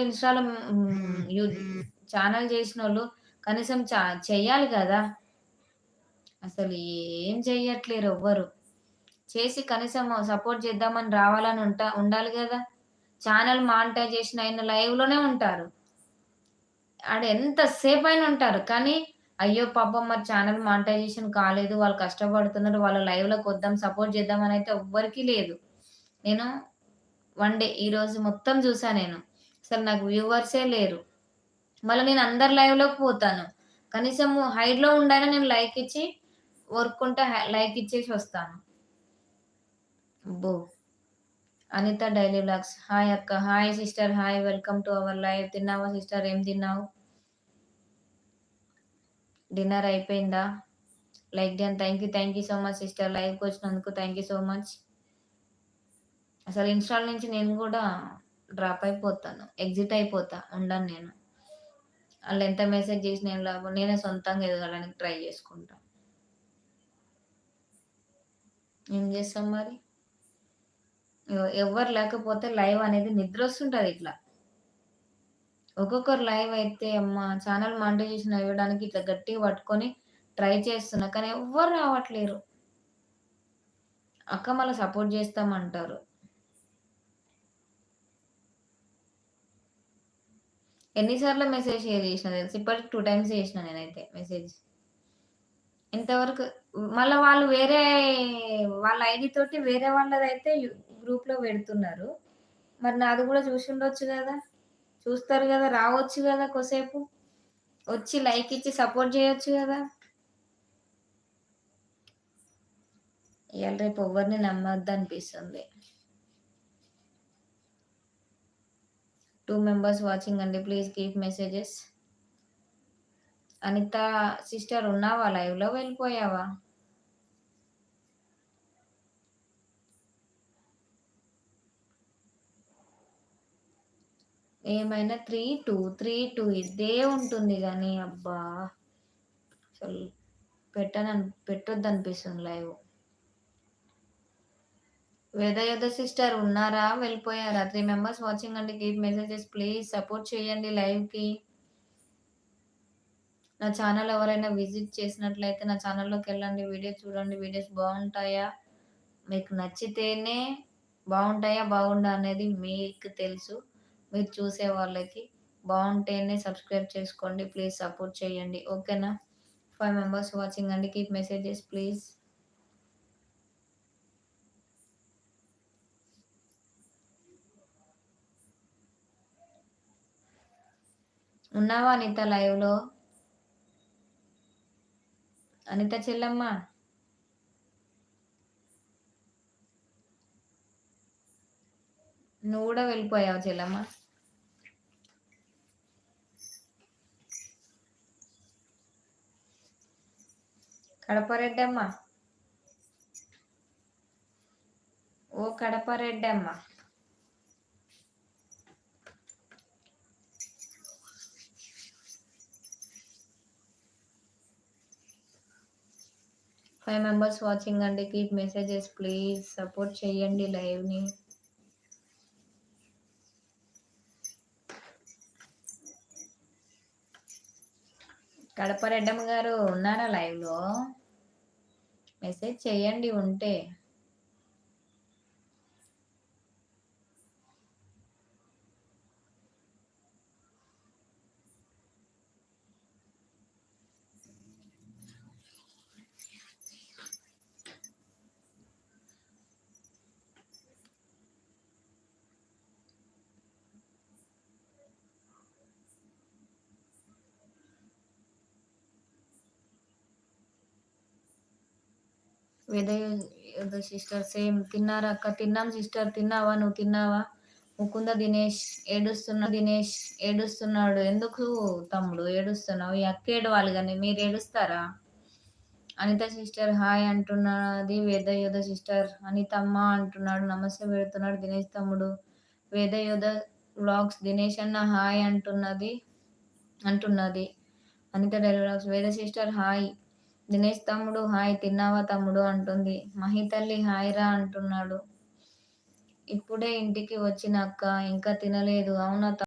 ఇన్‌స్టా‌లో హ్మ్, ఛానల్ చేసిన వాళ్ళు కనీసం చెయ్యాలి కదా అసలు ఏం చెయ్యట్లేరు ఎవ్వరు. చేసి కనీసం సపోర్ట్ చేద్దామని రావాలని ఉంటా ఉండాలి కదా ఛానల్ మానిటైజేషన్ అయిన లైవ్‌లోనే ఉంటారు. ఆడ ఎంతసేపు అయినా ఉంటారు. కానీ అయ్యో! పాపం మరి ఛానల్ మానిటైజేషన్ కాలేదు. వాళ్ళు కష్టపడుతున్నారు. వాళ్ళ లైవ్‌లోకొద్దాం, సపోర్ట్ చేద్దాం అయితే ఎవ్వరికీ లేదు. నేను వన్ డే ఈరోజు మొత్తం చూసా నేను. అసలు నాకు వ్యూవర్సే లేరు. మళ్ళీ నేను అందరి లైవ్‌లోకి పోతాను. కనీసం హైడ్‌లో ఉండైనా నేను లైక్ ఇచ్చి వర్క్ ఉంటే లైక్ ఇచ్చేసి వస్తాను. బో అనిత డైలీ బ్లాగ్స్ హాయ్ అక్క. Hi sister. Hi welcome to our live. తిన్నావా సిస్టర్? ఏం తిన్నావు? డిన్నర్ అయిపోయిందా? Like done. Thank you. Thank you so much sister. లైవ్కి వచ్చినందుకు థ్యాంక్ యూ సో మచ్. అసలు ఇన్‌స్టాల్ నుంచి నేను కూడా డ్రాప్ అయిపోతాను. ఎగ్జిట్ అయిపోతా. ఉండను నేను. వాళ్ళు ఎంత మెసేజ్ చేసినా ఏం లాభం. నేనే సొంతంగా ఎదగడానికి ట్రై చేసుకుంటా. ఏం చేస్తాం మరి? ఎవరు లేకపోతే లైవ్ అనేది నిద్ర వస్తుంటుంది ఇట్లా. ఒక్కొక్కరు లైవ్ అయితే అమ్మా! ఛానల్ మానిటైజేషన్ ఇవ్వడానికి ఇట్లా గట్టిగా పట్టుకొని ట్రై చేస్తున్నా. కానీ ఎవ్వరు రావట్లేరు. అక్క మళ్ళీ సపోర్ట్ చేస్తామంటారు. ఎన్నిసార్లు మెసేజ్ షేర్ చేసిన తెలుసు ఇప్పటికి టూ టైమ్స్ చేసిన నేనైతే మెసేజ్. ఇంతవరకు మళ్ళీ వాళ్ళు వేరే వాళ్ళ ఐడి తోటి వేరే వాళ్ళదైతే గ్రూప్‌లో పెడుతున్నారు. మరి నాది చూసి ఉండవచ్చు కదా చూస్తారు కదా రావచ్చు కదా కొద్దిసేపు. వచ్చి లైక్ ఇచ్చి సపోర్ట్ చేయొచ్చు కదా ఇవాళ రేపు ఎవ్వరిని నమ్మొద్దనిపిస్తుంది. టూ మెంబర్స్ వాచింగ్ అండి. Please keep messages. Anitha sister ఉన్నావా లైవ్‌లో? వెళ్ళిపోయావా? ఏమైనా 3, 2, 3, 2 ఇదే ఉంటుంది కానీ అబ్బా! అసలు పెట్టనని పెట్టొద్దనిపిస్తుంది లైవ్. వేదయోధ సిస్టర్ ఉన్నారా? వెళ్ళిపోయారా? త్రీ మెంబర్స్ వాచింగ్ అండి. కీప్ మెసేజెస్ ప్లీజ్ సపోర్ట్ చేయండి లైవ్‌కి. నా ఛానల్ ఎవరైనా విజిట్ చేసినట్లయితే నా ఛానల్లోకి వెళ్ళండి వీడియో చూడండి. వీడియోస్ బాగుంటాయా మీకు నచ్చితేనే బాగుంటాయా బాగుండా అనేది మీకు తెలుసు. మీరు చూసే వాళ్ళకి. బాగుంటేనే సబ్స్క్రైబ్ చేసుకోండి. ప్లీజ్ సపోర్ట్ చేయండి. ఓకేనా? ఫైవ్ మెంబర్స్ వాచింగ్ అండి. Keep messages please. ఉన్నావా అనిత లైవ్‌లో? అనిత చెల్లమ్మ నువ్వు కూడా వెళ్ళిపోయావు చెల్లెమ్మ? కడపరెడ్డమ్మ ఓ కడప ఫైవ్ మెంబర్స్ వాచింగ్ అండి. కీప్ మెసేజెస్ ప్లీజ్ సపోర్ట్ చేయండి లైవ్‌ని. కడప రెడ్డమ్మ గారు ఉన్నారా లైవ్‌లో? మెసేజ్ చేయండి ఉంటే. వేదయోధ సిస్టర్ సేమ్ తిన్నారా అక్క? తిన్నాం సిస్టర్. తిన్నావా? నువ్వు తిన్నావా? ముకుంద దినేష్ ఏడుస్తున్నా దినేష్ ఏడుస్తున్నాడు. ఎందుకు తమ్ముడు ఏడుస్తున్నావు? ఈ అక్క ఏడవాలి కానీ మీరు ఏడుస్తారా? అనిత సిస్టర్ హాయ్ అంటున్నది వేదయోధ సిస్టర్. అనితమ్మ అంటున్నాడు. నమస్తే పెడుతున్నాడు దినేష్ తమ్ముడు. వేదయోధ వ్లాగ్స్ దినేష్ అన్న హాయ్ అంటున్నది అంటున్నది. Anitha daily Veda sister hi. Dinesh తమ్ముడు హాయ్. తిన్నావా తమ్ముడు అంటుంది. మహితల్లి హాయ్ రా అంటున్నాడు. ఇప్పుడే ఇంటికి వచ్చిన అక్క. ఇంకా తినలేదు. అవునా